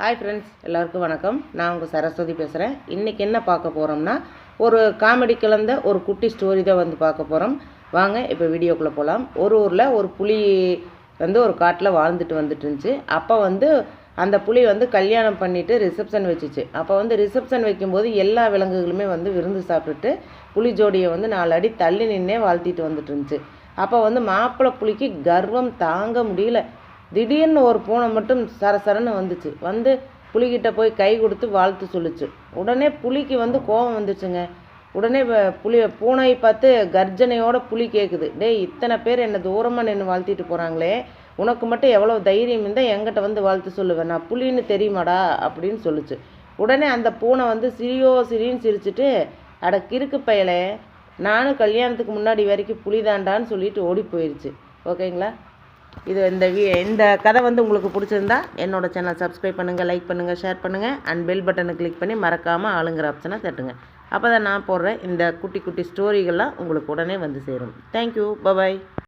Hi friends எல்லாருக்கும் வணக்கம். நான் உங்கள் சரஸ்வதி பேசுகிறேன் இன்றைக்கி என்ன பார்க்க போகிறோம்னா ஒரு காமெடி கலந்த ஒரு குட்டி ஸ்டோரி தான் வந்து பார்க்க போகிறோம் வாங்க இப்போ வீடியோக்குள்ளே போகலாம் ஒரு ஊரில் ஒரு புலி வந்து ஒரு காட்டில் வாழ்ந்துட்டு வந்துட்டு இருந்துச்சு. அப்போ வந்து அந்த புலி வந்து கல்யாணம் பண்ணிவிட்டு ரிசப்ஷன் வச்சுச்சு. அப்போ வந்து ரிசப்ஷன் வைக்கும்போது எல்லா விலங்குகளுமே வந்து விருந்து சாப்பிட்டுட்டு புலி ஜோடியை வந்து நாலு அடி தள்ளி நின்னே வாழ்த்திட்டு வந்துட்டு இருந்துச்சு. அப்போ வந்து மாப்பிள்ளை புலிக்கு கர்வம் தாங்க முடியல. திடீர்னு ஒரு பூனை மட்டும் சரசரன்னு வந்துச்சு. வந்து புலிகிட்ட போய் கை கொடுத்து வாழ்த்து சொல்லுச்சு. உடனே புலிக்கு வந்து கோபம் வந்துச்சுங்க. உடனே புலி பூனை பார்த்து கர்ஜனையோட புலி கேட்குது டேய் இத்தனை பேர் என்னை தூரமாக நின்று வாழ்த்திட்டு போகிறாங்களே உனக்கு மட்டும் எவ்வளோ தைரியம் இருந்தால் எங்கிட்ட வந்து வாழ்த்து சொல்லுவேன் நான் புலின்னு தெரியுமாடா? அப்படின்னு சொல்லுச்சு. உடனே அந்த பூனை வந்து சிரியோ சிரின்னு சிரிச்சிட்டு அட கிறுக்கு பயலே நானும் கல்யாணத்துக்கு முன்னாடி வரைக்கும் புலிதாண்டான்னு சொல்லிட்டு ஓடி போயிடுச்சு ஓகேங்களா? இது இந்த இந்த கதை வந்து உங்களுக்கு பிடிச்சிருந்தா என்னோடய சேனல் சப்ஸ்கிரைப் பண்ணுங்கள் லைக் பண்ணுங்கள் ஷேர் பண்ணுங்கள் அண்ட் பெல் பட்டனை கிளிக் பண்ணி மறக்காமல் ஆளுங்கிற ஆப்ஷனை தட்டுங்க. அப்போ தான் நான் போடுற இந்த குட்டி குட்டி ஸ்டோரிகள்லாம் உங்களுக்கு உடனே வந்து சேரும். Thank you bye bye